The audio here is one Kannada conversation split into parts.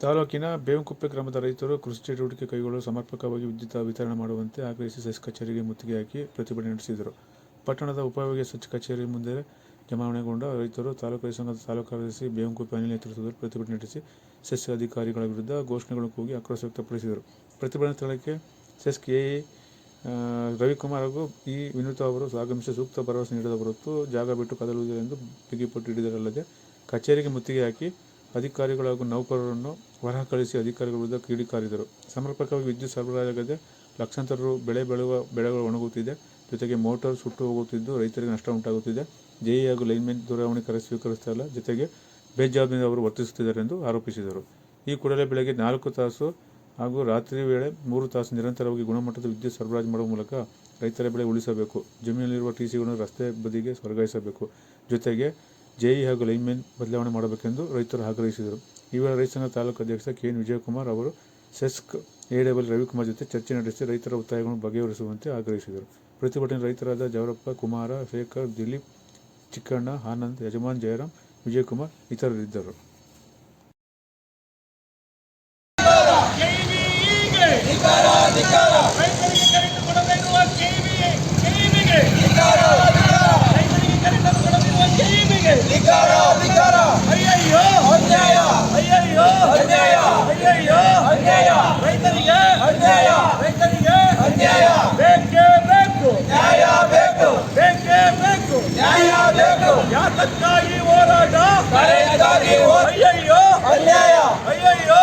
ತಾಲೂಕಿನ ಬೇವಂಕುಪ್ಪೆ ಗ್ರಾಮದ ರೈತರು ಕೃಷಿ ಚಟುವಟಿಕೆ ಕೈಗೊಳ್ಳಲು ಸಮರ್ಪಕವಾಗಿ ವಿದ್ಯುತ್ ವಿತರಣೆ ಮಾಡುವಂತೆ ಆಗ್ರಹಿಸಿ ಸೆಸ್ ಕಚೇರಿಗೆ ಮುತ್ತಿಗೆ ಹಾಕಿ ಪ್ರತಿಭಟನೆ ನಡೆಸಿದರು. ಪಟ್ಟಣದ ಉಪವಿಭಾಗೀಯ ಸಚಿವ ಕಚೇರಿ ಮುಂದೆ ಜಮಾವಣೆಗೊಂಡ ರೈತರು ತಾಲೂಕು ರೈತ ಸಂಘದ ತಾಲೂಕು ಕಾರ್ಯದರ್ಶಿ ಬೇವಂಕುಪ್ಪೆ ಅನಿಲ್ ನೇತೃತ್ವದಲ್ಲಿ ಪ್ರತಿಭಟನೆ ನಡೆಸಿ ಸೆಸ್ ಅಧಿಕಾರಿಗಳ ವಿರುದ್ಧ ಘೋಷಣೆಗಳನ್ನು ಕೂಗಿ ಆಕ್ರೋಶ ವ್ಯಕ್ತಪಡಿಸಿದರು. ಪ್ರತಿಭಟನೆ ಸ್ಥಳಕ್ಕೆ ಸೆಸ್ ಕೆಇ ರವಿಕುಮಾರ್ ಹಾಗೂ ಇ ವಿನೂತ ಅವರು ಆಗಮಿಸಿ ಸೂಕ್ತ ಭರವಸೆ ನೀಡದ ಹೊರತು ಜಾಗ ಬಿಟ್ಟು ಕದಲುವುದಿಲ್ಲ ಎಂದು ಬಿಗಿಪಟ್ಟು ಹಿಡಿದರಲ್ಲದೆ ಕಚೇರಿಗೆ ಮುತ್ತಿಗೆ ಹಾಕಿ ಅಧಿಕಾರಿಗಳು ಹಾಗೂ ನೌಕರರನ್ನು ಹೊರ ಕಳಿಸಿ ಅಧಿಕಾರಿಗಳ ವಿರುದ್ಧ ಕಿಡಿಕಾರಿದರು ಸಮರ್ಪಕವಾಗಿ ವಿದ್ಯುತ್ ಸರಬರಾಜಾಗದೆ ಲಕ್ಷಾಂತರ ರು ಬೆಳೆ ಬೆಳೆಯುವ ಬೆಳೆಗಳು ಒಣಗುತ್ತಿದೆ. ಜೊತೆಗೆ ಮೋಟಾರ್ ಸುಟ್ಟು ಹೋಗುತ್ತಿದ್ದು ರೈತರಿಗೆ ನಷ್ಟ ಉಂಟಾಗುತ್ತಿದೆ. ಜೆಇ ಹಾಗೂ ಲೈನ್ಮೆನ್ ದೂರವಾಣಿ ಕರೆ ಸ್ವೀಕರಿಸ್ತಾ ಇಲ್ಲ. ಜೊತೆಗೆ ಬೇಜವಾಬ್ದಾರಿ ಅವರು ವರ್ತಿಸುತ್ತಿದ್ದಾರೆ ಎಂದು ಆರೋಪಿಸಿದರು. ಈ ಕೂಡಲೇ ಬೆಳಗ್ಗೆ ನಾಲ್ಕು ತಾಸು ಹಾಗೂ ರಾತ್ರಿ ವೇಳೆ ಮೂರು ತಾಸು ನಿರಂತರವಾಗಿ ಗುಣಮಟ್ಟದ ವಿದ್ಯುತ್ ಸರಬರಾಜು ಮಾಡುವ ಮೂಲಕ ರೈತರ ಬೆಳೆ ಉಳಿಸಬೇಕು. ಜಮೀನಲ್ಲಿರುವ ಟಿಸಿಗಳನ್ನು ರಸ್ತೆ ಬದಿಗೆ ವರ್ಗಾಯಿಸಬೇಕು ಜೊತೆಗೆ ಜೆಇ ಹಾಗೂ ಲೈನ್ಮೆನ್ ಬದಲಾವಣೆ ಮಾಡಬೇಕೆಂದು ರೈತರು ಆಗ್ರಹಿಸಿದರು. ಈ ವೇಳೆ ರೈತ ಸಂಘ ತಾಲೂಕು ಅಧ್ಯಕ್ಷ ಕೆ ಎನ್ ವಿಜಯಕುಮಾರ್ ಅವರು ಸೆಸ್ಕ್ ಎಡಬ್ಲ್ಯೂ ರವಿಕುಮಾರ್ ಜೊತೆ ಚರ್ಚೆ ನಡೆಸಿ ರೈತರ ಒತ್ತಾಯಗಳನ್ನು ಬಗೆಹರಿಸುವಂತೆ ಆಗ್ರಹಿಸಿದರು. ಪ್ರತಿಭಟನೆ ರೈತರಾದ ಜವರಪ್ಪ ಕುಮಾರ, ಶೇಖರ್, ದಿಲೀಪ್, ಚಿಕ್ಕಣ್ಣ, ಆನಂದ್, ಯಜಮಾನ್ ಜಯರಾಮ್, ವಿಜಯಕುಮಾರ್ ಇತರರಿದ್ದರು. ಬೇಕು ಹೋರಾಟ. ಹೋರಾಟ. ಅಯ್ಯಯ್ಯೋ. ಅನ್ಯಾಯ. ಅಯ್ಯಯ್ಯೋ.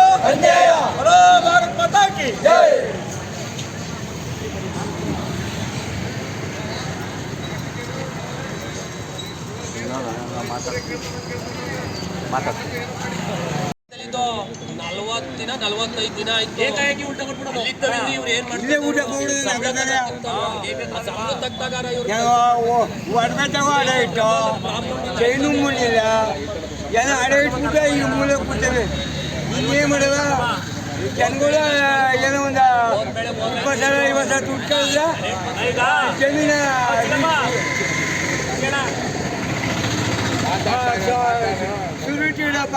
ಹಲೋ ಭಾರತ್ ಮಾತಾ ಕಿ ಇದು ನಲವತ್ತು ದಿನ ನಲವತ್ತೈದು ದಿನ ಆಯ್ತು. ಏಕಾಏಕಿ ಅಡ ಇಟ್ಟು. ಚೈನು ಮುಳಿಲ್ಲ ಜನ ಅಡ ಇಟ್ಬಿಟ್ಟು ಈ ಮೂಲೆ ಕೂತವೆ ಇನ್ನೇನು ಮಾಡಲ್ಲ ಜನಗಳು ಏನೋ ಒಂದು ಇಪ್ಪತ್ತು ಸಾವಿರ ಐವತ್ತು ಸಾವಿರ ದುಡ್ಡು ಕಳ್ದ ಜಮೀನ ಸುರುಟಿ ಇಡಪ್ಪ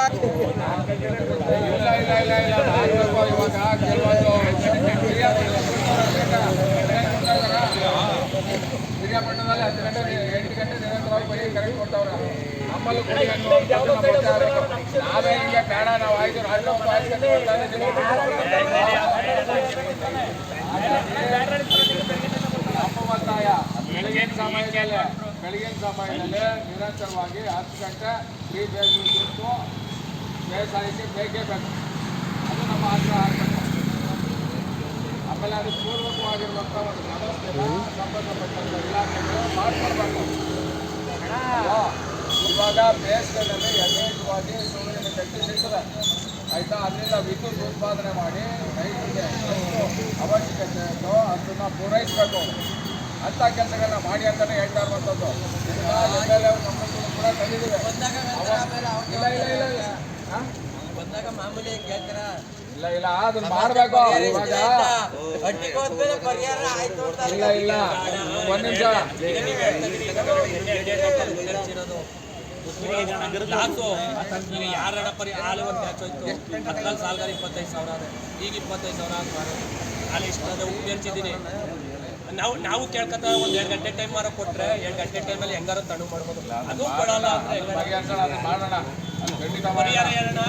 ಹಿರಿಯಪಟ್ಟಣದಲ್ಲಿ ಹತ್ತು ಗಂಟೆ ಎಂಟು ಗಂಟೆ ನಿರಂತರವಾಗಿ ಬರೀ ಕರೆಂಟ್ ಕೊಡ್ತಾವ್ರೆ ನಮ್ಮಲ್ಲೂ ಕೊಡಿ. ನಾವೇ ಹಿಂಗೆ ಬೇಡ ನಾವು ಆಯ್ತು ರಾಜ್ಯಸಭಾ ಅಪ್ಪ ಏನು ಬೆಳಗಿನ ಸಮಯದಲ್ಲಿ ಬೆಳಗಿನ ಸಮಯದಲ್ಲಿ ನಿರಂತರವಾಗಿ ಹತ್ತು ಗಂಟೆ ಫ್ರೀ ಬೇಸ್ ಬೇಸಾಯಕ್ಕೆ ಬೇಕೇ ಬೇಕು ಅದು ನಮ್ಮ ಆಗ್ರಹ ಆಗ್ಬೇಕು ಆಮೇಲೆ ಅದು ಪೂರ್ವಕವಾಗಿರುವಂಥ ಒಂದು ವ್ಯವಸ್ಥೆನ ಸಂಬಂಧಪಟ್ಟಂಥ ಇಲಾಖೆಗಳು ಮಾಡ್ಕೊಡ್ಬೇಕು? ಇವಾಗ ಬೇಸಿಗೆನಲ್ಲಿ ಯಥೇಚ್ಛವಾಗಿ ಸೂರ್ಯನ ಶಕ್ತಿ ಸಿಗ್ತದೆ. ಆಯಿತಾ? ಅದರಿಂದ ವಿದ್ಯುತ್ ಉತ್ಪಾದನೆ ಮಾಡಿ ರೈತರಿಗೆ ಅವಶ್ಯಕತೆ ಇದೋ ಅದನ್ನು ಪೂರೈಸಬೇಕು. ಅಂಥ ಕೆಲಸಗಳನ್ನ ಮಾಡಿ ಅಂತಲೇ ಹೇಳ್ತಾ ಇರುವಂಥದ್ದು. ಇದನ್ನ ಎಂ ಎಲ್ ಎ ನಮ್ಮನ್ನು ಕೂಡ ತಂದಿದ್ದೀವಿ ಇಲ್ಲ ಇಲ್ಲ ಇಲ್ಲ. ಇಲ್ಲ ಬಂದಾಗ ಮಾಮೂಲಿ ಕೇಳ್ತಾರ? ಇಲ್ಲ ಇಲ್ಲ ಅದನ್ನ ಮಾಡಬೇಕು ಇವಾಗ. ಇಲ್ಲ ಇಲ್ಲ. ಒಂದ್ ನಿಮಿಷ. ಯಾರ ಹಾಲು ಒಂದು ಮ್ಯಾಚ್ ಹೋಯ್ತು ಹದಿನಾಲ್ಕು ಸಾಲ್ಗಾರ ಇಪ್ಪತ್ತೈದು ಸಾವಿರ ಈಗ ಇಪ್ಪತ್ತೈದು ಸಾವಿರ ಅಲ್ಲಿ ಇಷ್ಟ ಉಪ್ಪು ಹೆಂಚಿದ್ದೀನಿ ನಾವು ನಾವು ಕೇಳ್ಕೊತ ಒಂದು ಎರಡು ಗಂಟೆ ಟೈಮ್ ಮಾರ ಕೊಟ್ರೆ ಎರಡು ಗಂಟೆ ಟೈಮಲ್ಲಿ ಹೆಂಗಾರ ತಣ್ಣು ಮಾಡ್ಬೋದು ಅದು ಕೊಡಲ್ಲ ಅಂದ್ರೆ ಪರಿಹಾರ ಹೇಳೋಣ.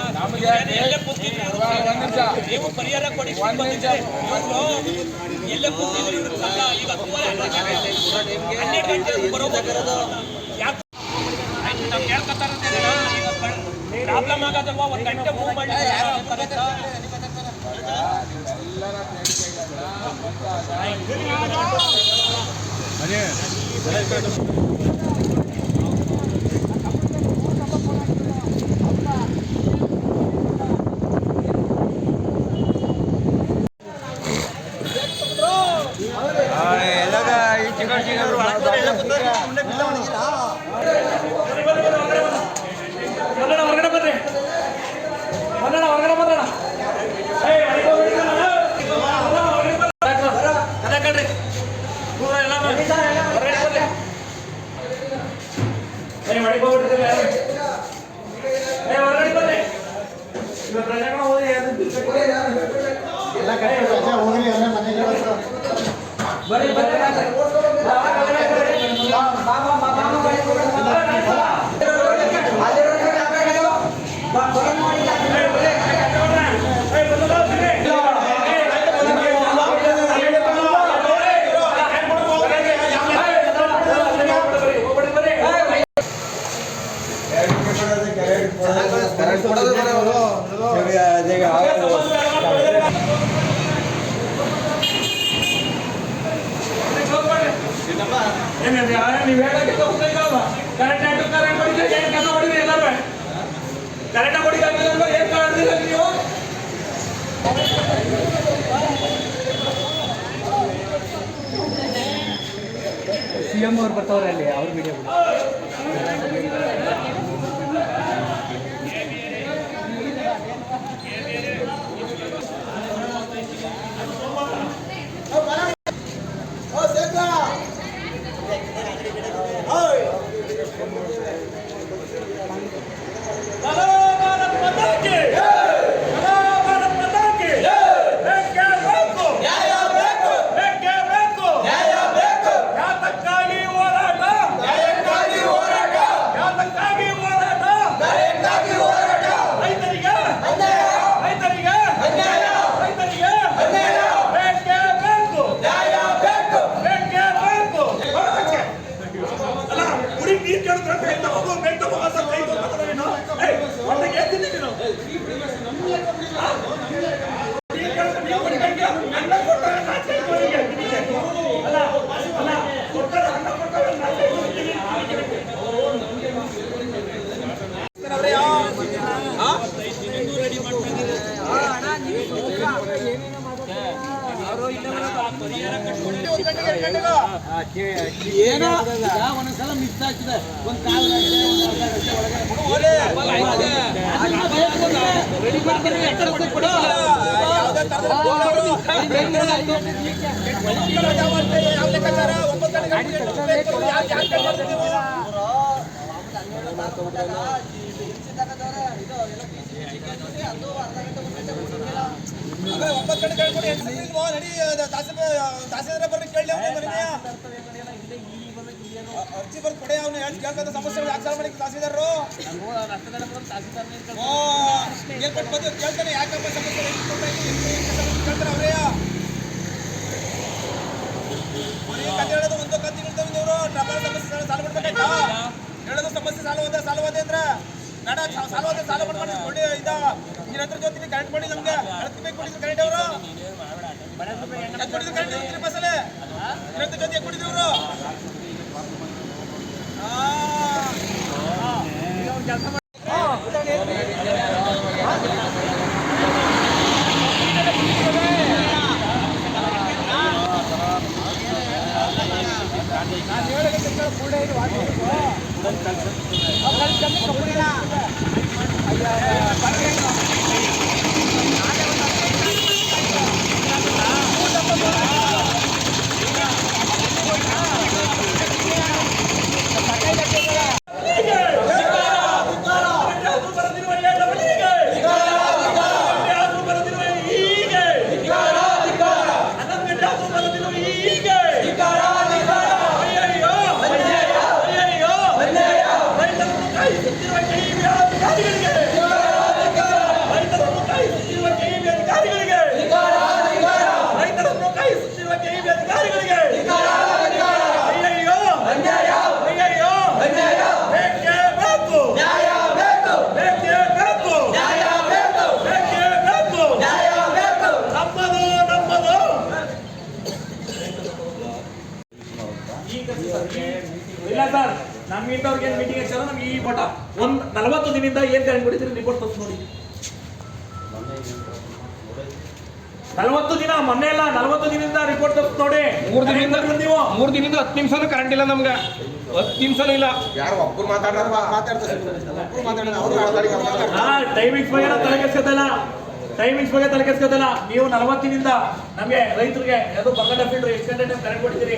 ಎಲ್ಲೇ ಕೂತಿದ್ರು ನೀವು ಪರಿಹಾರ ಕೊಡಿ ಎಲ್ಲೇ ಕೂತಿದ್ರು ಇವ್ರು ಅಲ್ಲ, ಈಗ ಹತ್ತುವರೆ ಹನ್ನೆರಡು ಗಂಟೆ ಬರೋದು. ಯಾಕೆ? ನಾವು ಪ್ರಾಬ್ಲಮ್ ಆಗೋದಲ್ವಾ? ಒಂದು ಗಂಟೆ ಮೂವ್ ಮಾಡಿ? ね。ಎಲ್ಲ ಕಡೆ ಹೋಗ್ರಿ ಎಲ್ಲ ಮನೆಗೆ ಬರ್ರಿ ಬರ್ರಿ ಸಿಎಂ ಅವ್ರು ಬರ್ತಾವ್ರೆ ಅಲ್ಲಿ ಅವ್ರ ವಿಡಿಯೋ ಹಲೋ ಭಾರತ್ ಮಾತಾ ಕಿ ಹಲೋ ಭಾರತ್ ಮಾತಾ ಕಿ ಬೇಕೇ ಬೇಕು ನ್ಯಾಯ ಬೇಕು ಬೇಕೇ ಬೇಕು ನ್ಯಾಯ ಬೇಕು ಯಾತಕ್ಕಾಗಿ ಹೋರಾಟ ನ್ಯಾಯಕ್ಕಾಗಿ ಹೋರಾಟ ಯಾತಕ್ಕಾಗಿ ಹೋರಾಟ ನ್ಯಾಯಕ್ಕಾಗಿ ಹೋರಾಟ ರೈತರಿಗೆ ಅನ್ಯಾಯ ರೈತರಿಗೆ ಅನ್ಯಾಯ ರೈತರಿಗೆ ಅನ್ಯಾಯ ಬೇಕೇ ಬೇಕು ನ್ಯಾಯ ಬೇಕು ಬೇಕೇ ಬೇಕು ಅಲ್ಲ ಕುಡಿ ನೀರು ಕೇಳಿದ್ರೆ ಕೈ ತಗೋದು ಕೈ ತಗೋದು ಅಂತ ಕೈ ತಗೋದು ನೀನು ಏಯ್ ಹೊಟ್ಟೆಗೆ ಏನ್ ತಿಂದಿ ನೀನು ಆ? ನೀರು ಕೇಳಿದ್ರೆ ನೀವು ಕುಡಿಬೇಕು. ಅನ್ನ ಕೊಟ್ಟಾಗ ನಾಚಿಕೆ ಕೊಡಿಗೆ ನಿನಗೆ. ಅಲ್ಲ ಅಲ್ಲ ಕೊಟ್ಟಾಗ ಅನ್ನ ಕೊಟ್ಟಾಗ ನಾಚಿಕೆ ಕೊಡಿಗೆ. ಏನೋ ಒಂದೊಂದ್ಸಲ ಮಿಸ್ ಆಗ್ತದೆ. ಒಂದ್ ಕಾಲ್ ರೆಡಿ ಮಾಡ್ತಾರೆ ಎಚ್ಚರಿಕೆ ಕೊಡು ಒಂಬತ್ತು ಗಂಟೆ ಕೇಳ್ಕೊಂಡು ಎಂಟು ಗಂಟೆಗೆ ಬಾ, ನಡಿ ತಹಸೀಲ್ದಾರ್ ಬರ್ರಿ ಕೇಳಿ ಅರ್ಜಿ ಬರ್ದು ಕೊಡಿ ಅವನು ಹೇಳಿ ಕೇಳ್ಕೊಂತ ಸಮಸ್ಯೆಗಳು ಯಾಕೆ ಮಾಡಿ ತಹಸೀಲ್ದಾರರು ಹೇಳ್ಕೊಂಡು ಬಂದು ಕೇಳ್ತಾನೆ ಯಾಕಪ್ಪ ಸಮಸ್ಯೆ ಕೇಳ್ತಾರೆ ಅವರೇ. ಕತೆ ಹೇಳೋದು ಒಂದು ಕತೆ ಹೇಳ್ತಾವೆ ಇವರು ಟ್ರಬಲ್ ಸಮಸ್ಯೆ ಸಾಲ್ವ್ ಮಾಡ್ಬೇಕಾಯ್ತಾ? ಹೇಳೋದು ಸಮಸ್ಯೆ ಸಾಲ್ವ್ ಹೋದ ಅಂದ್ರೆ ಬೇಡ ಸಾಲ ಹೋದ ಸಾಲ್ವ್ ಮಾಡ್ಕೊಂಡು ಕೊಡಿ ನಿನ್ನ ಜೊತೆ ಕರೆಂಟ್ ಕೊಡಿ ನಮ್ಗೆ. ಕೊಡಿದ್ರು ಕರೆಂಟ್ ಅವರು. ಕೊಡಿದ್ರು ಕರೆಂಟ್ ಇರ್ತೀರಿ ಬಸ್ಸಲ್ಲಿ ಕೊಡಿದ್ರು ಅವರು ರೈತರನ್ನು ಕೈ ಸುತ್ತಿರುವ ಕೆಇಬಿ ಅಧಿಕಾರಿಗಳಿಗೆ ಅಯ್ಯಯ್ಯೋ ಅಯ್ಯಯ್ಯೋ ಬೇಕೇ ಬೇಕು ನ್ಯಾಯ ಬೇಕು ಬೇಕೇ ಬೇಕು ನ್ಯಾಯ ಬೇಕು ಬೇಕೇ ಬೇಕು ನ್ಯಾಯ ಬೇಕು ನಮ್ಮದು ನಮ್ಮದು ಇಲ್ಲ ಸರ್ ನಮ್ಮ ಇಂಥವ್ರಿಗೆ ಏನು ಮೀಟಿಂಗ್ ಹಚ್ಚಾರ ನಮ್ಗೆ ಈ ಮಠ ಒಂದ್ ನಲವತ್ತು ಏನ್ ಕರೆಂಟ್ ರಿಪೋರ್ಟ್ ತೋರಿಸಿ ನೋಡಿ. ನಲವತ್ತು ದಿನ ಮೊನ್ನೆ ಇಲ್ಲ ನಲವತ್ತು ದಿನದಿಂದ ರಿಪೋರ್ಟ್ ತೋರಿಸಿ ನೋಡಿ. ಮೂರ್ ದಿನದಿಂದ ನೀವು. ಮೂರ್ ದಿನದಿಂದ ಹತ್ತು ನಿಮಿಷನೂ ಕರೆಂಟ್ ಇಲ್ಲ ನಮ್ಗೆ. ಹತ್ತು ನಿಮಿಷನೂ ಇಲ್ಲ. ಯಾರು ಒಬ್ಬರು ಮಾತಾಡ್ರಪ್ಪ ಮಾತಾಡ್ತಾರೆ ಟೈಮಿಂಗ್ಸ್ ಬಗ್ಗೆ ನಾವು ತಲೆ ಕೆಡ್ಸ್ಕೊತಲ್ಲ ಟೈಮಿಂಗ್ಸ್ ಬಗ್ಗೆ ತಲೆ ಕೆಡ್ಸ್ಕೊತಲ್ಲ ನೀವು ನಲವತ್ತಿನಿಂದ ನಮಗೆ ರೈತರಿಗೆ ಅದು ಬಗಡ ಫೀಲ್ಡ್ ಎಷ್ಟು ಗಂಟೆ ಟೈಮ್ ಕರೆಂಟ್ ಕೊಡ್ತೀರಿ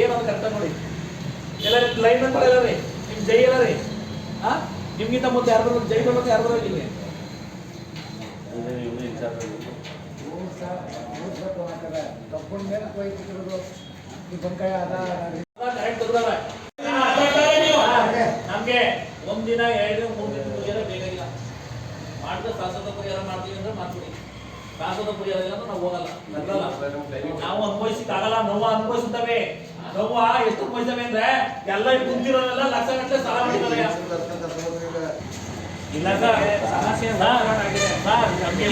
ಏನು ಅಂತ ಕರೆಕ್ಟ್ ನೋಡಿ. ಎಲ್ಲ ಲೈನ್ ಅಂತ ಎಲ್ಲ ರೀ. ನಿಮ್ ಜೈ ಎಲ್ಲ ರೀ. ಹಾ? ನಿಮ್ಗಿಂತ ಮುಂದೆ ಯಾರು ಬರೋದು ಜೈ ಬರೋದು ಯಾರು ಬರೋದು ನೀವು. ನಮ್ಗೆ ಒಂದಿನ ಎರಡು ಮೂರು ದಿನ ಪರಿಹಾರ ಬೇಕಾಗಿಲ್ಲ. ಮಾಡಿದ್ರೆ ಶಾಶ್ವತ ಪರಿಹಾರ ಮಾಡ್ತೀವಿ ಅಂದ್ರೆ ಮಾಡ್ತೀವಿ. ಶಾಶ್ವತ ಪರಿಹಾರ ಇಲ್ಲ ಅಂದ್ರೆ ನಾವು ಹೋಗಲ್ಲ. ನಾವು ಅನುಭವಿಸಿಕ್ಕಾಗಲ್ಲ. ನೋವು ಅನುಭವಿಸುತ್ತವೆ. ನೋವು ಎಷ್ಟು ಅನುಭವಿಸ್ತವೆ ಅಂದ್ರೆ ಎಲ್ಲ ಕುಂತಿರೋದೆಲ್ಲ ಲಕ್ಷ ಗಟ್ಟಲೆ ಸಾಲ ಮಾಡಿದ್ದಾರೆ ಇಲ್ಲ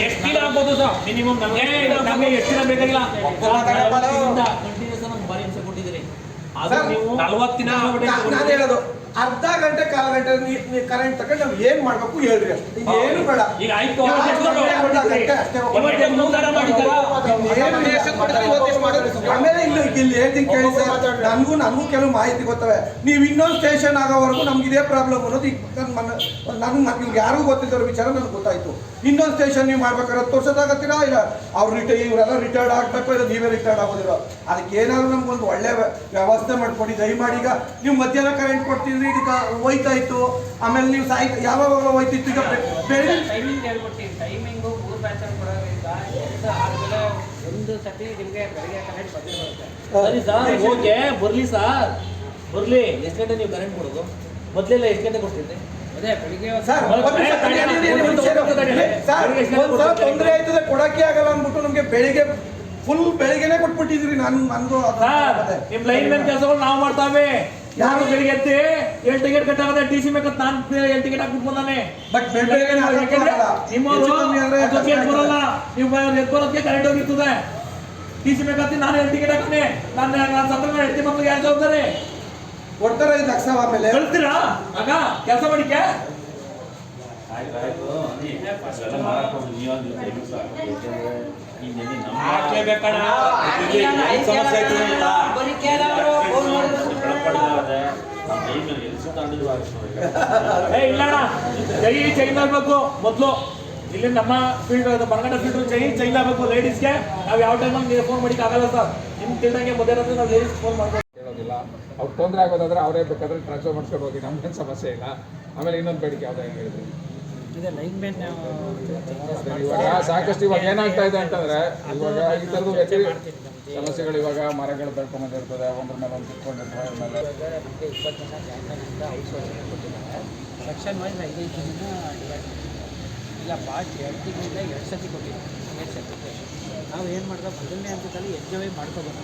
ಎಷ್ಟು ದಿನ ಆಗ್ಬೋದು ಸರ್? ಮಿನಿಮಮ್ ನಮಗೆ ನಮಗೆ ಎಷ್ಟು ದಿನ ಬೇಕಾಗಿಲ್ಲ? ಕಂಟಿನ್ಯೂಸ್ ನಮ್ಗೆ ಭಾರಿ ಹಿಂಸೆ ಕೊಟ್ಟಿದ್ದೀರಿ. ಅದು ನೀವು ನಲ್ವತ್ತು ದಿನ ನಾನು ಹೇಳೋದು. ಅರ್ಧ ಗಂಟೆ ಕಾಲ ಗಂಟೆ ನೀ ಕರೆಂಟ್ ತಗೊಂಡು ನಾವು ಏನ್ ಮಾಡ್ಬೇಕು ಹೇಳ್ರಿ ಅಷ್ಟೇ. ಏನು ಬೇಡ. ಈಗ ಆಯ್ತು? ಆಮೇಲೆ ಇಲ್ಲಿ ಇಲ್ಲಿ ಹೇಳ್ತೀನಿ ಕೇಳಿ ಸರ್? ನನಗೂ ನನಗೂ ಕೆಲವು ಮಾಹಿತಿ ಗೊತ್ತವೆ. ನೀವು ಇನ್ನೊಂದು ಸ್ಟೇಷನ್ ಆಗೋವರೆಗೂ ನಮ್ಗೆ ಇದೇ ಪ್ರಾಬ್ಲಮ್ ಅನ್ನೋದು ಈಗ ನನ್ನ ನನಗೆ ಯಾರಿಗೂ ಗೊತ್ತಿದ್ದವ್ರ ವಿಚಾರ ನನಗೆ ಗೊತ್ತಾಯ್ತು. ಇನ್ನೊಂದು ಸ್ಟೇಷನ್ ನೀವು ಮಾಡ್ಬೇಕಾದ್ರೆ ಹತ್ತು ವರ್ಷದಾಗತ್ತೀರಾ ಇಲ್ಲ ಅವ್ರು ರಿಟೈ ಇವರೆಲ್ಲ ರಿಟೈರ್ಡ್ ಆಗ್ಬೇಕು ಇಲ್ಲ ನೀವೇ ರಿಟೈರ್ಡ್ ಆಗೋದಿರೋ ಅದಕ್ಕೆ ಏನಾದ್ರು ನಮ್ಗೊಂದು ಒಳ್ಳೆ ವ್ಯವಸ್ಥೆ ಮಾಡ್ಕೊಡಿ. ದಯಮಾಡಿ ಈಗ ನೀವು ಮಧ್ಯಾಹ್ನ ಕರೆಂಟ್ ಕೊಡ್ತಿದ್ರಿ ಹೋಯ್ತಾ ಇತ್ತು ಆಮೇಲೆ ನೀವು ಸಾಯ್ತು ಯಾವಾಗ ಹೋಯ್ತಿತ್ತು ಈಗ ಬೆ- ಬೆಳಿಗ್ಗೆ ಟೈಮಿಂಗ್ ಹೇಳ್ಕೊಡ್ತೀವಿ ಟೈಮಿಂಗು ಮೂರು ಬ್ಯಾಚ್ ಕೊಡೋದ್ರಿಂದ ಎರಡು ಆದ್ಮೇಲೆ ಒಂದು ಸತಿ ನಿಮಗೆ ಬೆಳಗ್ಗೆ ಕರೆಂಟ್ ಬಂದೇ ಬರುತ್ತೆ. ಸರಿ ಸರ್ ಓಕೆ ಬರ್ಲಿ ಸರ್. ಬರ್ಲಿ. ಎಷ್ಟು ಗಂಟೆ ನೀವು ಕರೆಂಟ್ ಕೊಡೋದು? ಮೊದಲೆಲ್ಲ ಎಷ್ಟು ಗಂಟೆ. ಸರ್ ತೊಂದರೆ ಆಯ್ತದೆ ಕೊಡಕ್ಕೆ ಆಗಲ್ಲ ಅಂದ್ಬಿಟ್ಟು ನಮ್ಗೆ ಬೆಳಿಗ್ಗೆ ಫುಲ್ ಬೆಳಿಗ್ಗೆನೆ ಕೊಟ್ಬಿಟ್ಟಿದ್ರಿ ನಾನು ನಂದು ನಿಮ್ ಲೈನ್ ಮ್ಯಾನ್ ಕೆಲಸಗಳು ನಾವು ಮಾಡ್ತಾವೆ. ಯಾರು ಬೆಳಿಗ್ಗೆ ಎತ್ತಿ ಏಳು ಟಿಕೆಟ್ ಕಟ್ಟಾಗದೆ ಟಿ ಸಿ ಬೇಕಂತ ನಾನು ಏಳು ಟಿಕೆಟ್ ಹಾಕಿ ಬಂದಾನೆ. ಬಟ್ ಬೆಳಿಗ್ಗೆ ಯಾಕಂದ್ರೆ ನಿಮ್ಮವರು ಎದ್ದು ಬರಲ್ಲ. ನೀವು ಎತ್ಕೊಳ್ಳೋದಕ್ಕೆ ಕರೆಂಟ್ ಹೋಗಿರ್ತದೆ. ಟಿ ಸಿ ಬೇಕಂತ ನಾನು ಏಳು ಟಿಕೆಟ್ ಹಾಕ್ತಾನೆ. ನಾನು ನಾನು ಸತ್ತ ಹೆಂಡತಿ ಮಕ್ಕಳಿಗೆ ಯಾರು ಜವಾಬ್ದಾರಿ? ಕೊಡ್ತಾರೆ ಇದು ಲಕ್ಷ ಆಮೇಲೆ? ಕಳ್ತೀರಾ? ಆಗ ಕೆಲಸ ಮಾಡಿಕೆ ಹಾಕ್ಲೇಬೇಕಣ್ಣ. ಬರೀ ಕೇಳೋರು ಫೋನ್ ಏ ಇಲ್ಲಣ್ಣ. ಜೈ ಚೈನ್ ಆಗ್ಬೇಕು ಮೊದಲು ಇಲ್ಲಿ ನಮ್ಮ ಫೀಲ್ಡ್ ಬರಗಂಡ ಫೀಲ್ಡ್ ಜೈ ಚೈನ್ ಆಗ್ಬೇಕು ಲೇಡೀಸ್ಗೆ ನಾವು ಯಾವ ಟೈಮಲ್ಲಿ ನೀವು ಫೋನ್ ಮಾಡಿಕ್ ಆಗಲ್ಲ ಸರ್ ನಿಮ್ಗೆ ತಿಳಿದಂಗೆ ಮೊದಲೇ ನಾವು ಲೇಡೀಸ್ ಫೋನ್ ಮಾಡ್ಬೋದು ಕೇಳೋದಿಲ್ಲ. ಅವ್ರು ತೊಂದರೆ ಆಗೋದಾದ್ರೆ ಅವರೇ ಬೇಕಾದ್ರೆ ಟ್ರಾನ್ಸ್ಫರ್ ಮಾಡ್ಸ್ಕೊಂಡು ಹೋಗಿ. ನಮ್ಗೇನು ಸಮಸ್ಯೆ ಇಲ್ಲ. ಆಮೇಲೆ ಇನ್ನೊಂದು ಬೇಡಿಕೆ. ಯಾವ್ದು ಹೆಂಗೆ ಹೇಳಿದ್ರು? ಇವಾಗ ಸಾಕಷ್ಟು ಇವಾಗ ಏನಾಗ್ತಾ ಇದೆ ಅಂತಂದ್ರೆ ಇವಾಗ ಈ ಥರದ್ದು ಸಮಸ್ಯೆಗಳು ಇವಾಗ ಮರಗಳು ಬೆಳ್ಕೊಂಬಂದಿರ್ತದೆ ಒಂದ್ರ ಮೇಲೆ ಒಂದು ಕಿತ್ಕೊಂಡಿರ್ತದೆ ನಮಗೆ ಇಪ್ಪತ್ತು ಜನ ಜಾಯ್ಮೆಂಟಿಂದ ಅಂತ ಸೋರ್ಸಿಂಗ್ ಕೊಟ್ಟಿದ್ದಾರೆ ಸೆಕ್ಷನ್ ವೈಸ್ ಐದೈದು ಡಿವೈಡ್ ಇಲ್ಲ ಪಾಸ್ಟ್ ಎರಡು ತಿಂಗಳಿಂದ ಎರಡು ಸತಿ ಕೊಟ್ಟಿದ್ದಾರೆ ಎರಡು ಸತಿ ನಾವು ಏನು ಮಾಡ್ತಾ ಮೊದಲನೇ ಹಂತದಲ್ಲಿ ಎಂಜಾಯ್ ಮಾಡ್ಕೋಬೇಕು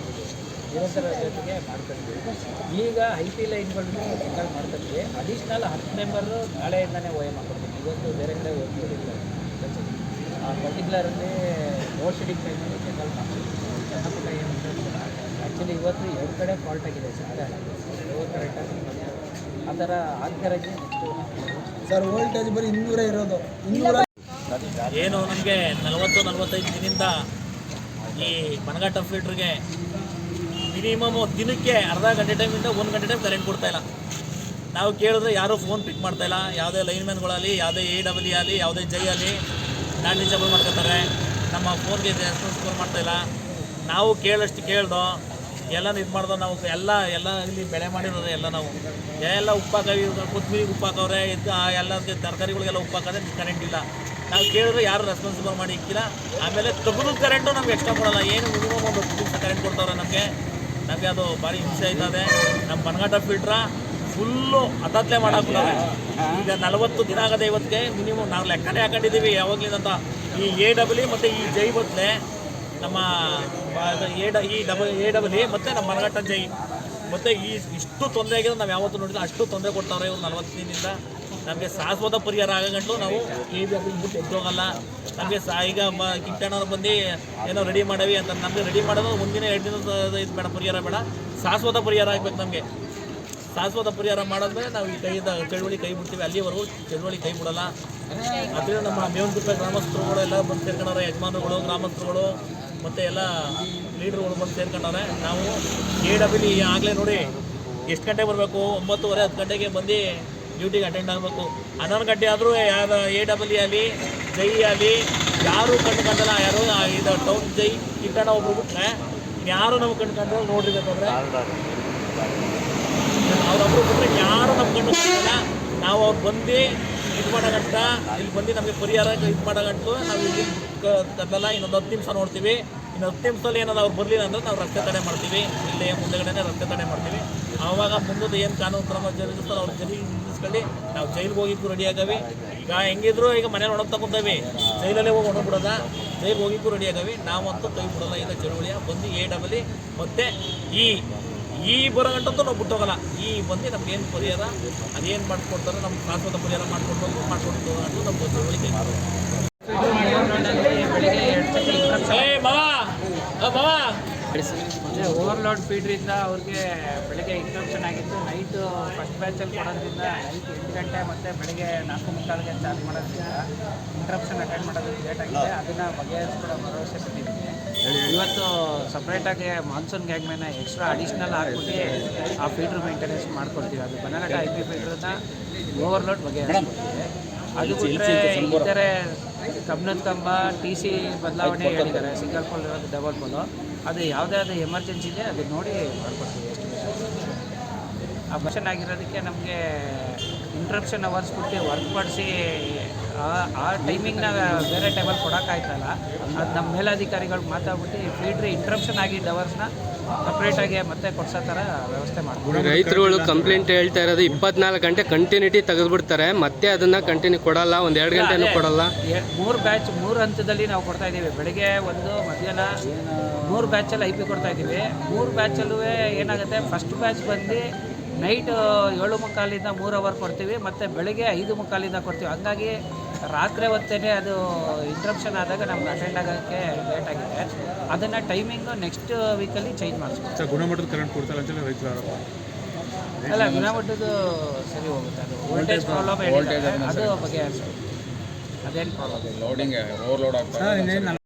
ನಿರಂತರ ಜೊತೆಗೆ ಮಾಡ್ಕೊಂಡಿದ್ವಿ ಈಗ ಐ ಪಿ ಲೈನ್ಗಳನ್ನು ಸಿಂಗಲ್ ಮಾಡ್ಕೊಂಡಿದ್ವಿ ಅಡಿಷ್ನಲ್ ಹತ್ತು ಮೆಂಬರು ನಾಳೆಯಿಂದನೇ ಓ ಎಂ ಹಾಕೊಡ್ತೀನಿ ಇವತ್ತು ಬೇರೆ ಕಡೆ ಆ ಪರ್ಟಿಕ್ಯುಲರಲ್ಲಿ ಲೋಡ್ ಶೆಡಿಂಗ್ ಟೈಮಲ್ಲಿ ಜನರಲ್ ಮಾಡ್ತೀವಿ ಏನು ಆ್ಯಕ್ಚುಲಿ ಇವತ್ತು ಎರಡು ಕಡೆ ಫಾಲ್ಟ್ ಆಗಿದೆ ಸರ್ ಆ ಥರ ಆಗ್ತಾರಾಗಿ ಸರ್ ವೋಲ್ಟೇಜ್ ಬರೀ ಇನ್ನೂರೇ ಇರೋದು. ಇನ್ನೂರ ಏನು ನಮಗೆ ನಲವತ್ತು ನಲವತ್ತೈದು ದಿನದಿಂದ ಈ ಮನಘಟ್ಟ ಫಿಲ್ಟ್ರಿಗೆ ಮಿನಿಮಮ್ ದಿನಕ್ಕೆ ಅರ್ಧ ಗಂಟೆ ಟೈಮಿಂದ ಒಂದು ಗಂಟೆ ಟೈಮ್ ಕರೆಂಟ್ ಕೊಡ್ತಾ ಇಲ್ಲ. ನಾವು ಕೇಳಿದ್ರೆ ಯಾರೂ ಫೋನ್ ಪಿಕ್ ಮಾಡ್ತಾ ಇಲ್ಲ. ಯಾವುದೇ ಲೈನ್ಮ್ಯಾನ್ಗಳಾಗಲಿ ಯಾವುದೇ ಎ ಡಬ್ಲ್ಯೂ ಆಗಲಿ ಯಾವುದೇ ಜೈ ಆಗಲಿ ನಾನ್ ರೀಚಬಲ್ ಮಾಡ್ಕೋತಾರೆ. ನಮ್ಮ ಫೋನ್ಗೆ ಸ್ಕೋರ್ ಮಾಡ್ತಾ ಇಲ್ಲ. ನಾವು ಕೇಳಷ್ಟು ಕೇಳ್ದೋ ಎಲ್ಲ ಇದು ಮಾಡ್ದೋ ನಾವು ಎಲ್ಲ ಎಲ್ಲ ಇಲ್ಲಿ ಬೆಳೆ ಮಾಡಿರೋದು ಎಲ್ಲ ನಾವು. ಎಲ್ಲ ಉಪ್ಪಾಕವಿ ಕೊತ್ತಂಬರಿ ಉಪ್ಪಾಕವ್ರೆ, ಇದು ಎಲ್ಲ ತರಕಾರಿಗಳಿಗೆಲ್ಲ ಉಪ್ಪಾಕಂದ್ರೆ ಕರೆಂಟ್ ಇಲ್ಲ. ನಾವು ಕೇಳಿದ್ರೆ ಯಾರು ರೆಸ್ಪಾನ್ಸಿಬಲ್ ಮಾಡಿ ಇಕ್ಕಿಲ್ಲ. ಆಮೇಲೆ ತೆಗೆದು ಕರೆಂಟು ನಮ್ಗೆ ಎಕ್ಸ್ಟ್ರಾ ಕೊಡಲ್ಲ. ಏನು ಮಿನಿಮಮ್ ಒಂದು ದಿವಸ ಕರೆಂಟ್ ಕೊಡ್ತಾವ್ರೆ ನಮಗೆ. ನಮಗೆ ಅದು ಭಾರಿ ಹಿಂಸೆ ಆಯ್ತದೆ. ನಮ್ಮ ಬನ್ಗಾಟ ಫಿಲ್ಟ್ರ ಫುಲ್ಲು ಹತ್ತತ್ಲೆ ಮಾಡಾಕ್ಬಿಟ್ಟವ್ರೆ. ಈಗ ನಲವತ್ತು ದಿನ ಆಗದೆ ಇವತ್ತಿಗೆ ಮಿನಿಮಮ್ ನಾವು ಲೆಕ್ಕನೇ ಹಾಕೊಂಡಿದ್ದೀವಿ ಯಾವಾಗಲಿಂದ ಈ ಎ ಡಬ್ಲ್ಯೂ ಮತ್ತು ಈ ಜೈ ಬದಲೆ ನಮ್ಮ ಎ ಡ, ಈ ಡಬಲ್ ಎ ಮತ್ತೆ ಮತ್ತು ನಮ್ಮ ಮನಗಟ್ಟ ಜೈ ಮತ್ತು ಈ ಇಷ್ಟು ತೊಂದರೆ ಆಗಿದೆ ನಾವು ಯಾವತ್ತೂ ನೋಡಿದ್ರೆ ಅಷ್ಟು ತೊಂದರೆ ಕೊಡ್ತಾವ್ರೆ ಇವ್ರು ನಲ್ವತ್ತು ದಿನದಿಂದ. ನಮಗೆ ಶಾಶ್ವತ ಪರಿಹಾರ ಆಗಂಟು ನಾವು ಈ ಬಿಟ್ಟು ಎದ್ದೋಗಲ್ಲ. ನಮಗೆ ಸಾ, ಈಗ ಮ ಕಿಟ್ಟಣ್ಣವ್ರು ಬಂದು ಏನೋ ರೆಡಿ ಮಾಡವಿ ಅಂತ ನಮಗೆ ರೆಡಿ ಮಾಡೋದು ಮುಂದಿನ ಎರಡು ದಿನದ ಇದು ಬೇಡ, ಪರಿಹಾರ ಬೇಡ. ಶಾಶ್ವತ ಪರಿಹಾರ ಆಗ್ಬೇಕು ನಮಗೆ. ಶಾಶ್ವತ ಪರಿಹಾರ ಮಾಡಿದ್ಮೇಲೆ ನಾವು ಈ ಕೈಯಿಂದ ಚಳುವಳಿ ಕೈ ಬಿಡ್ತೀವಿ ಅಲ್ಲಿವರೆಗೂ ಚಳುವಳಿ ಕೈ ಬಿಡೋಲ್ಲ ಅದರಿಂದ ನಮ್ಮ ಮೇವನಗುಪ್ಪೆ ಗ್ರಾಮಸ್ಥರುಗಳು ಎಲ್ಲ ಬಂದು ಸೇರ್ಕೊಂಡವ್ರೆ, ಯಜಮಾನರುಗಳು, ಗ್ರಾಮಸ್ಥರುಗಳು. ಮತ್ತು ಎಲ್ಲ ಲೀಡ್ರುಗಳು ಬಂದು ಸೇರ್ಕೊಂಡವ್ರೆ. ನಾವು ಎ ಡಬ್ಲ್ಯೂ ಆಗಲೇ ನೋಡಿ ಎಷ್ಟು ಗಂಟೆಗೆ ಬರಬೇಕು? ಒಂಬತ್ತುವರೆ, ಹತ್ತು ಗಂಟೆಗೆ ಬಂದು ಡ್ಯೂಟಿಗೆ ಅಟೆಂಡ್ ಆಗಬೇಕು. ಹನ್ನೊಂದು ಗಂಟೆ ಆದರೂ ಯಾರು ಎ ಡಬ್ಲ್ಯೂ ಆಗಲಿ ಜೈ ಆಗಲಿ ಯಾರು ಕಂಡು ಕಂಡಲ್ಲ ಯಾರು ಇದು ಟೌನ್ ಜೈ ಕಿಟ್ಟಣ ಒಬ್ರು ಬಿಟ್ಟರೆ ಯಾರು ನಮ್ಗೆ ಕಂಡು ಕಂಡ್ರೆ ನೋಡ್ರಿ ಅವ್ರು ಅವ್ರೊಬ್ರು ಬಿಟ್ಟರೆ ಯಾರು ನಮ್ಮ ಕಂಡು ನಾವು ಅವ್ರು ಬಂದು ಇದು ಮಾಡೋಗಂಟ ಇಲ್ಲಿ ಬಂದು ನಮಗೆ ಪರಿಹಾರ ಇದು ಮಾಡೋಗಂಟು ನಾವು ಇಲ್ಲಿ ಅದೆಲ್ಲ ಇನ್ನೊಂದು ಹತ್ತು ನಿಮಿಷ ನೋಡ್ತೀವಿ. ಇನ್ನು ಹತ್ತು ನಿಮಿಷದಲ್ಲಿ ಏನಾದ್ರು ಅವ್ರು ಬರಲಿಲ್ಲ ಅಂದ್ರೆ ನಾವು ರಸ್ತೆ ತಡೆ ಮಾಡ್ತೀವಿ. ಇಲ್ಲೇ ಮುಂದೆಗಡೆನೇ ರಸ್ತೆ ತಡೆ ಮಾಡ್ತೀವಿ. ಆವಾಗ ಮುಂದೆ ಏನು ಕಾನೂನು ಕ್ರಮ ಜರುಗಿಸ್ತಾರೆ ಅವ್ರು ಜರಿ ನಾವು ಜೈಲಿಗೆ ಹೋಗಿಕ್ಕೂ ರೆಡಿ ಆಗವಿ. ಈಗ ಹೆಂಗಿದ್ರು ಈಗ ಮನೇಲಿ ಒಣಗ್ ತಗೊಂಡವಿ ಜೈಲಲ್ಲೇ ಹೋಗಿ ಒಣಗ್ಬಿಡೋದ ಜೈಲಿಗೆ ಹೋಗಿದ್ದು ರೆಡಿ ಆಗವಿ. ನಾವಂತೂ ಕೈ ಬಿಡೋಲ್ಲ ಇಲ್ಲ ಚಳುವಳಿಯ ಬಂದು ಎ ಡಬಲಿ ಮತ್ತು ಈ ಈ ಬರೋ ಗಂಟಂತೂ ನಾವು ಬಿಟ್ಟೋಗಲ್ಲ ಈ ಬಂದು ನಮ್ಗೆ ಏನು ಪರಿಹಾರ? ಅದೇನು ಮಾಡ್ಕೊಡ್ತಾರೋ? ನಮ್ಗೆ ಶಾಶ್ವತ ಪರಿಹಾರ ಮಾಡ್ಕೊಡ್ಬೇಕು ಮಾಡಿಕೊಡ್ತು ಅಂತ ನಮ್ಮ ಅಂದರೆ ಓವರ್ಲೋಡ್ ಫೀಡ್ರಿಂದ ಅವ್ರಿಗೆ ಬೆಳಗ್ಗೆ ಇಂಟ್ರಪ್ಷನ್ ಆಗಿತ್ತು. ನೈಟು ಫಸ್ಟ್ ಬ್ಯಾಚಲ್ಲಿ ಕೊಡೋದ್ರಿಂದ ನೈಟ್ ಎಂಟು ಗಂಟೆ ಮತ್ತು ಬೆಳಗ್ಗೆ ನಾಲ್ಕು ಮುಕ್ಕಾಲಿಗೆ ಚಾರ್ಜ್ ಮಾಡೋದ್ರಿಂದ ಇಂಟ್ರಪ್ಷನ್ ಅಟೆಂಡ್ ಮಾಡೋದಕ್ಕೆ ಲೇಟ್ ಆಗಿದೆ. ಅದನ್ನು ಬಗೆಹರಿಸ್ಕೊಡೋ ಭರವಸೆ ಕೊಟ್ಟಿದ್ದೀನಿ. ಇವತ್ತು ಸಪ್ರೇಟಾಗಿ ಮಾನ್ಸೂನ್ ಗ್ಯಾಂಗ್ ಮೇಲೆ ಎಕ್ಸ್ಟ್ರಾ ಅಡಿಷ್ನಲ್ ಹಾಕ್ಬಿಟ್ಟು ಆ ಫಿಲ್ಟ್ರ್ ಮೇಂಟೆನೆನ್ಸ್ ಮಾಡ್ಕೊಡ್ತೀವಿ. ಅದು ಬನಘಟ್ಟ ಐ ಪಿ ಫಿಲ್ಟ್ರನ್ನ ಓವರ್ಲೋಡ್ ಬಗ್ಗೆ ಅದು ಬಿಟ್ಟರೆ ಇತರೆ ಕಬ್ಬಿಣದ ಕಂಬ ಟಿ ಸಿ ಬದಲಾವಣೆ ಹೇಳಿದ್ದಾರೆ. ಸಿಂಗಲ್ ಪೋಲ್ ಇರೋದು ಡಬಲ್ ಪೋಲು ಅದು ಯಾವುದೇ ಅದು ಎಮರ್ಜೆನ್ಸಿ ಇದೆ ಅದು ನೋಡಿ ಮಾಡ್ಕೊಡ್ತೀವಿ ಎಷ್ಟು ಆ ಬಷನ್ ಆಗಿರೋದಕ್ಕೆ ನಮಗೆ ಇಂಟ್ರಪ್ಷನ್ ಅವರ್ಸ್ ಕೊಟ್ಟು ವರ್ಕ್ ಆ ಟೈಮಿಂಗ್ನ ಬೇರೆ ಟೈಮಲ್ಲಿ ಕೊಡೋಕ್ಕಾಯ್ತಲ್ಲ. ಅದು ನಮ್ಮ ಮೇಲಧಿಕಾರಿಗಳು ಮಾತಾಡ್ಬಿಟ್ಟು ಫೀಡ್ರಿ ಇಂಟ್ರಪ್ಷನ್ ಆಗಿದ್ದ ಅವರ್ಸ್ನ ಸಪ್ರೇಟಾಗಿ ಮತ್ತೆ ಕೊಡ್ಸೋ ಥರ ವ್ಯವಸ್ಥೆ ಮಾಡ್ತೀವಿ ರೈತರುಗಳು ಕಂಪ್ಲೇಂಟ್ ಹೇಳ್ತಾ ಇರೋದು ಇಪ್ಪತ್ನಾಲ್ಕು ಗಂಟೆ ಕಂಟಿನ್ಯೂಟಿ ತೆಗೆದುಬಿಡ್ತಾರೆ ಮತ್ತೆ ಅದನ್ನ ಕಂಟಿನ್ಯೂ ಕೊಡಲ್ಲ ಒಂದು ಎರಡು ಗಂಟೆನೂ ಕೊಡಲ್ಲ. ಮೂರು ಬ್ಯಾಚ್ ಮೂರು ಹಂತದಲ್ಲಿ ನಾವು ಕೊಡ್ತಾ ಇದ್ದೀವಿ. ಬೆಳಗ್ಗೆ ಒಂದು ಮಧ್ಯಾಹ್ನ ಮೂರು ಬ್ಯಾಚಲ್ಲಿ ಐ ಪಿ ಕೊಡ್ತಾ ಇದ್ದೀವಿ. ಮೂರು ಬ್ಯಾಚಲ್ಲೂ ಏನಾಗುತ್ತೆ? ಫಸ್ಟ್ ಬ್ಯಾಚ್ ಬಂದು ನೈಟ್ ಏಳು ಮುಕ್ಕಾಲಿಂದ ಮೂರು ಅವರ್ ಕೊಡ್ತೀವಿ ಮತ್ತು ಬೆಳಗ್ಗೆ ಐದು ಮುಕ್ಕಾಲಿಂದ ಕೊಡ್ತೀವಿ. ಹಂಗಾಗಿ ರಾತ್ರಿ ಹೊತ್ತೇ ಅದು ಇಂಟ್ರಪ್ಷನ್ ಆದಾಗ ನಮ್ಗೆ ಅಟೆಂಡ್ ಆಗೋಕ್ಕೆ ಲೇಟ್ ಆಗಿದೆ. ಅದನ್ನು ಟೈಮಿಂಗು ನೆಕ್ಸ್ಟ್ ವೀಕಲ್ಲಿ ಚೇಂಜ್ ಮಾಡಿಸ್ಬೋದು ಸರ್ ಗುಣಮಟ್ಟದ ಕರೆಂಟ್ ಕೊಡ್ತಾರೆ ಅಂತೇಳಿ ರೈತರ ಆರೋಪ. ಅಲ್ಲ ಗುಣಮಟ್ಟದ್ದು ಸರಿ ಹೋಗುತ್ತೆ. ಅದು ವೋಲ್ಟೇಜ್ ಪ್ರಾಬ್ಲಮ್ ಅದು ಬಗೆಹರಿಸ್ಬೋದು ಅದೇನು ಪ್ರಾಬ್ಲಮ್ ಲೋಡಿಂಗ್ ಓವರ್ಲೋಡ್ ಆಗ್ತದೆ